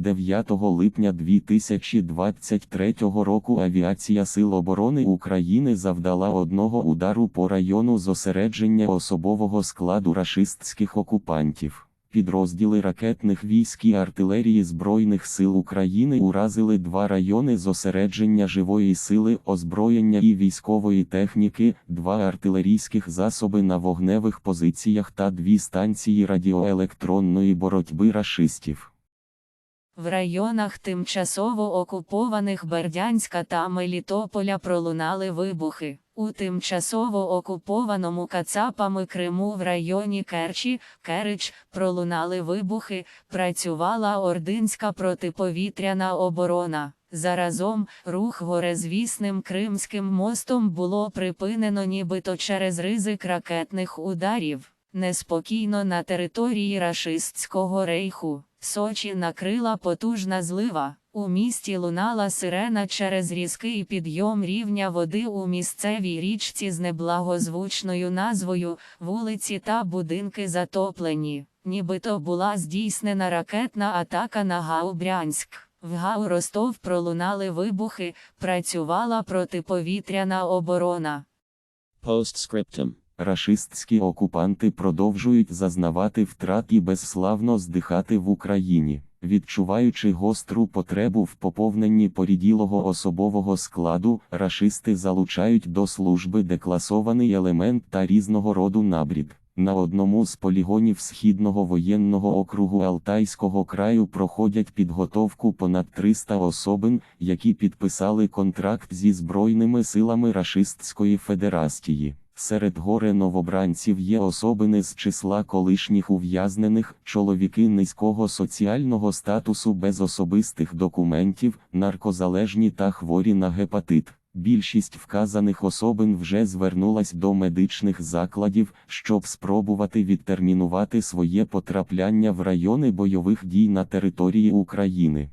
9 липня 2023 року авіація Сил оборони України завдала одного удару по району зосередження особового складу рашистських окупантів. Підрозділи ракетних військ і артилерії Збройних сил України уразили два райони зосередження живої сили, озброєння і військової техніки, два артилерійських засоби на вогневих позиціях та дві станції радіоелектронної боротьби рашистів. В районах тимчасово окупованих Бердянська та Мелітополя пролунали вибухи. У тимчасово окупованому Кацапами Криму в районі Керчі, Керич, пролунали вибухи, працювала Ординська протиповітряна оборона. Заразом, рух горезвісним Кримським мостом було припинено нібито через ризик ракетних ударів. Неспокійно на території рашистського рейху. Сочі накрила потужна злива. У місті лунала сирена через різкий підйом рівня води у місцевій річці з неблагозвучною назвою вулиці та будинки затоплені. Нібито була здійснена ракетна атака на ГАУ Брянськ. В ГАУ Ростов пролунали вибухи, працювала протиповітряна оборона. Postscriptum. Рашистські окупанти продовжують зазнавати втрат і безславно здихати в Україні, відчуваючи гостру потребу в поповненні поріділого особового складу, рашисти залучають до служби декласований елемент та різного роду набрід. На одному з полігонів Східного воєнного округу Алтайського краю проходять підготовку понад 300 особин, які підписали контракт зі Збройними силами Рашистської Федерації. Серед горе новобранців є особини з числа колишніх ув'язнених, чоловіки низького соціального статусу без особистих документів, наркозалежні та хворі на гепатит. Більшість вказаних особин вже звернулась до медичних закладів, щоб спробувати відтермінувати своє потрапляння в райони бойових дій на території України.